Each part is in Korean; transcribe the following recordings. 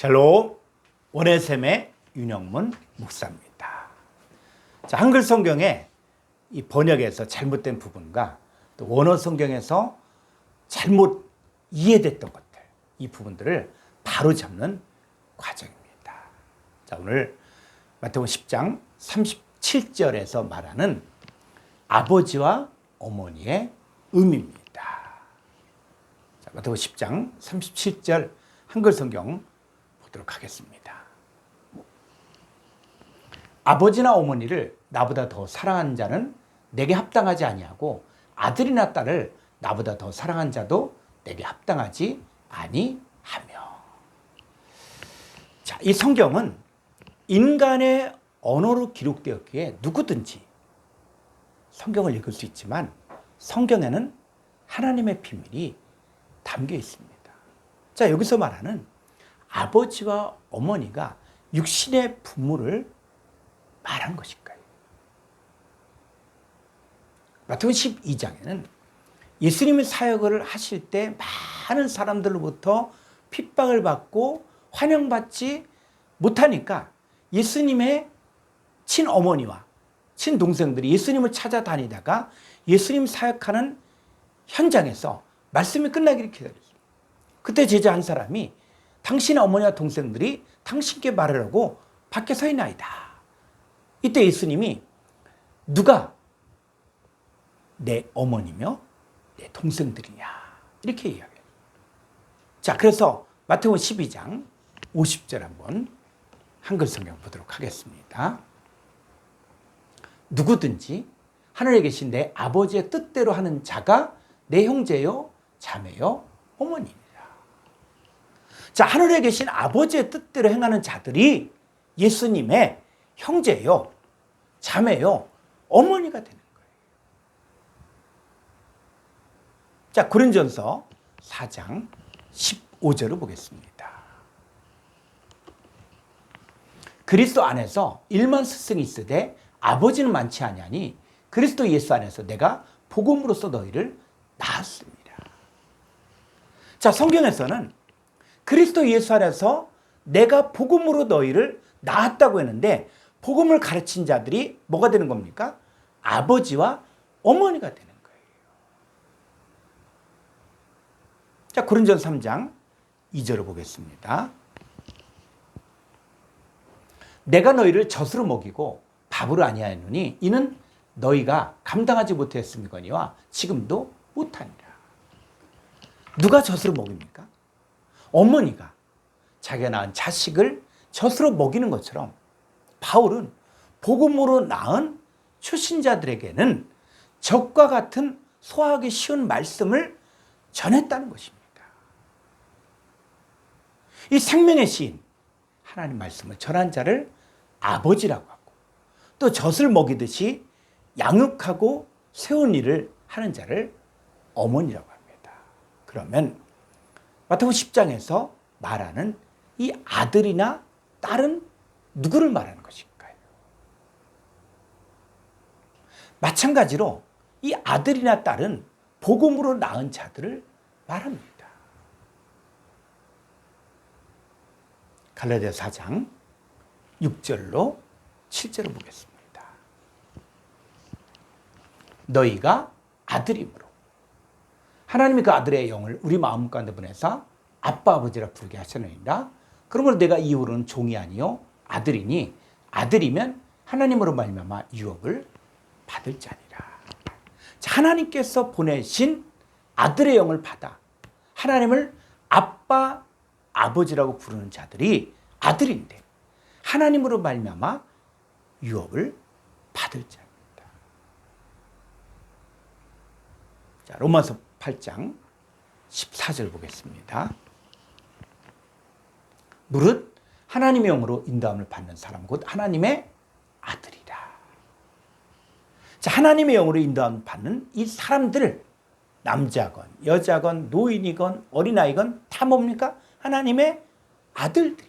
샬롬 원해샘의 윤영문 목사입니다. 자, 한글 성경에 이 번역에서 잘못된 부분과 또 원어 성경에서 잘못 이해됐던 것들 이 부분들을 바로 잡는 과정입니다. 자, 오늘 마태복음 10장 37절에서 말하는 아버지와 어머니의 의미입니다. 자, 마태복음 10장 37절 한글 성경 보도록 하겠습니다. 아버지나 어머니를 나보다 더 사랑하는 자는 내게 합당하지 아니하고 아들이나 딸을 나보다 더 사랑한 자도 내게 합당하지 아니하며. 자, 이 성경은 인간의 언어로 기록되었기에 누구든지 성경을 읽을 수 있지만 성경에는 하나님의 비밀이 담겨 있습니다. 자, 여기서 말하는 아버지와 어머니가 육신의 부모를 말한 것일까요? 마태복음 12장에는 예수님의 사역을 하실 때 많은 사람들로부터 핍박을 받고 환영받지 못하니까 예수님의 친어머니와 친동생들이 예수님을 찾아다니다가 예수님 사역하는 현장에서 말씀이 끝나기를 기다렸습니다. 그때 제자 한 사람이 당신의 어머니와 동생들이 당신께 말하라고 밖에 서 있나이다. 이때 예수님이 누가 내 어머니며 내 동생들이냐 이렇게 이야기해요. 자, 그래서 마태복음 12장 50절 한번 한글 성경 보도록 하겠습니다. 누구든지 하늘에 계신 내 아버지의 뜻대로 하는 자가 내 형제요, 자매요, 어머니니라. 자, 하늘에 계신 아버지의 뜻대로 행하는 자들이 예수님의 형제요, 자매요, 어머니가 되는 거예요. 자, 고린전서 4장 15절을 보겠습니다. 그리스도 안에서 일만 스승이 있으되 아버지는 많지 아니하니 그리스도 예수 안에서 내가 복음으로써 너희를 낳았습니다. 자, 성경에서는 그리스도 예수 안에서 내가 복음으로 너희를 낳았다고 했는데 복음을 가르친 자들이 뭐가 되는 겁니까? 아버지와 어머니가 되는 거예요. 자, 고린전 3장 2절을 보겠습니다. 내가 너희를 젖으로 먹이고 밥으로 아니하였노니 이는 너희가 감당하지 못했음이거니와 지금도 못하니라. 누가 젖으로 먹입니까? 어머니가 자기가 낳은 자식을 젖으로 먹이는 것처럼 바울은 복음으로 낳은 출신자들에게는 적과 같은 소화하기 쉬운 말씀을 전했다는 것입니다. 이 생명의 시인 하나님 말씀을 전한 자를 아버지라고 하고 또 젖을 먹이듯이 양육하고 세운 일을 하는 자를 어머니라고 합니다. 그러면 마태복음 10장에서 말하는 이 아들이나 딸은 누구를 말하는 것일까요? 마찬가지로 이 아들이나 딸은 복음으로 낳은 자들을 말합니다. 갈라디아 4장 6절로 7절을 보겠습니다. 너희가 아들이므로 하나님이 그 아들의 영을 우리 마음 가운데 보내사 아빠 아버지라 부르게 하셨느니라. 그러므로 내가 이후로는 종이 아니요 아들이니 아들이면 하나님으로 말미암아 유업을 받을 자니라. 자, 하나님께서 보내신 아들의 영을 받아 하나님을 아빠 아버지라고 부르는 자들이 아들인데 하나님으로 말미암아 유업을 받을 자입니다. 자, 로마서 8장 14절 보겠습니다. 무릇 하나님의 영으로 인도함을 받는 사람 곧 하나님의 아들이라. 자, 하나님의 영으로 인도함을 받는 이 사람들 남자건 여자건 노인이건 어린아이건 다 뭡니까? 하나님의 아들들.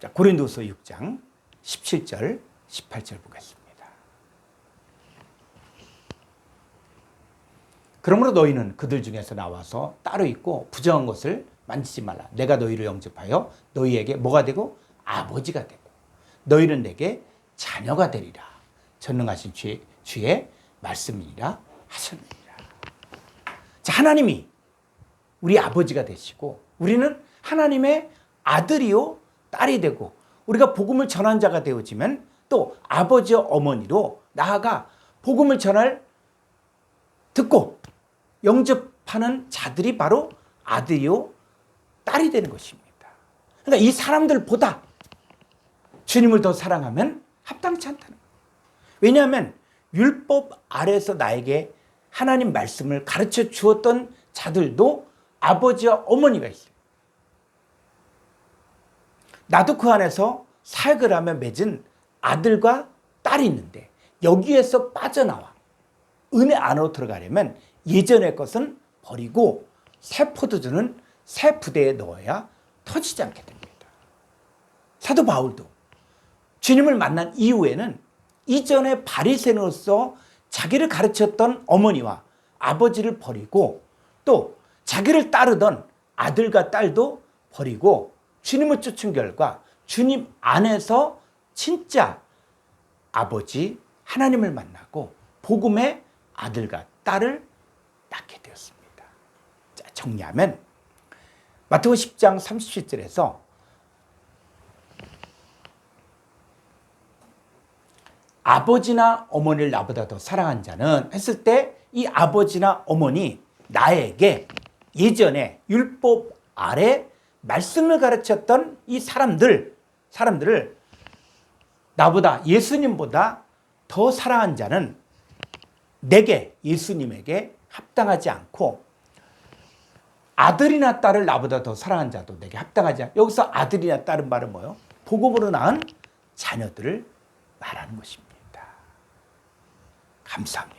자, 고린도서 6장 17절 18절 보겠습니다. 그러므로 너희는 그들 중에서 나와서 따로 있고 부정한 것을 만지지 말라. 내가 너희를 영접하여 너희에게 뭐가 되고 아버지가 되고 너희는 내게 자녀가 되리라. 전능하신 주의, 주의 말씀이라 하셨느니라. 자, 하나님이 우리 아버지가 되시고 우리는 하나님의 아들이요 딸이 되고 우리가 복음을 전한 자가 되어지면 또 아버지와 어머니로 나아가 복음을 전할 듣고 영접하는 자들이 바로 아들이요 딸이 되는 것입니다. 그러니까 이 사람들보다 주님을 더 사랑하면 합당치 않다는 거예요. 왜냐하면 율법 아래서 나에게 하나님 말씀을 가르쳐 주었던 자들도 아버지와 어머니가 있어요. 나도 그 안에서 사역을 하며 맺은 아들과 딸이 있는데 여기에서 빠져나와 은혜 안으로 들어가려면 예전의 것은 버리고 새 포도주는 새 부대에 넣어야 터지지 않게 됩니다. 사도 바울도 주님을 만난 이후에는 이전에 바리새인으로서 자기를 가르쳤던 어머니와 아버지를 버리고 또 자기를 따르던 아들과 딸도 버리고 주님을 쫓은 결과 주님 안에서 진짜 아버지 하나님을 만나고 복음의 아들과 딸을 낳게 되었습니다. 자, 정리하면 마태오 10장 37절에서 아버지나 어머니를 나보다 더 사랑한 자는 했을 때 이 아버지나 어머니 나에게 예전에 율법 아래 말씀을 가르쳤던 이 사람들 사람들을 나보다 예수님보다 더 사랑한 자는 내게 예수님에게 합당하지 않고 아들이나 딸을 나보다 더 사랑한 자도 내게 합당하지 않. 여기서 아들이나 딸은 말은 뭐요? 복음으로 낳은 자녀들을 말하는 것입니다. 감사합니다.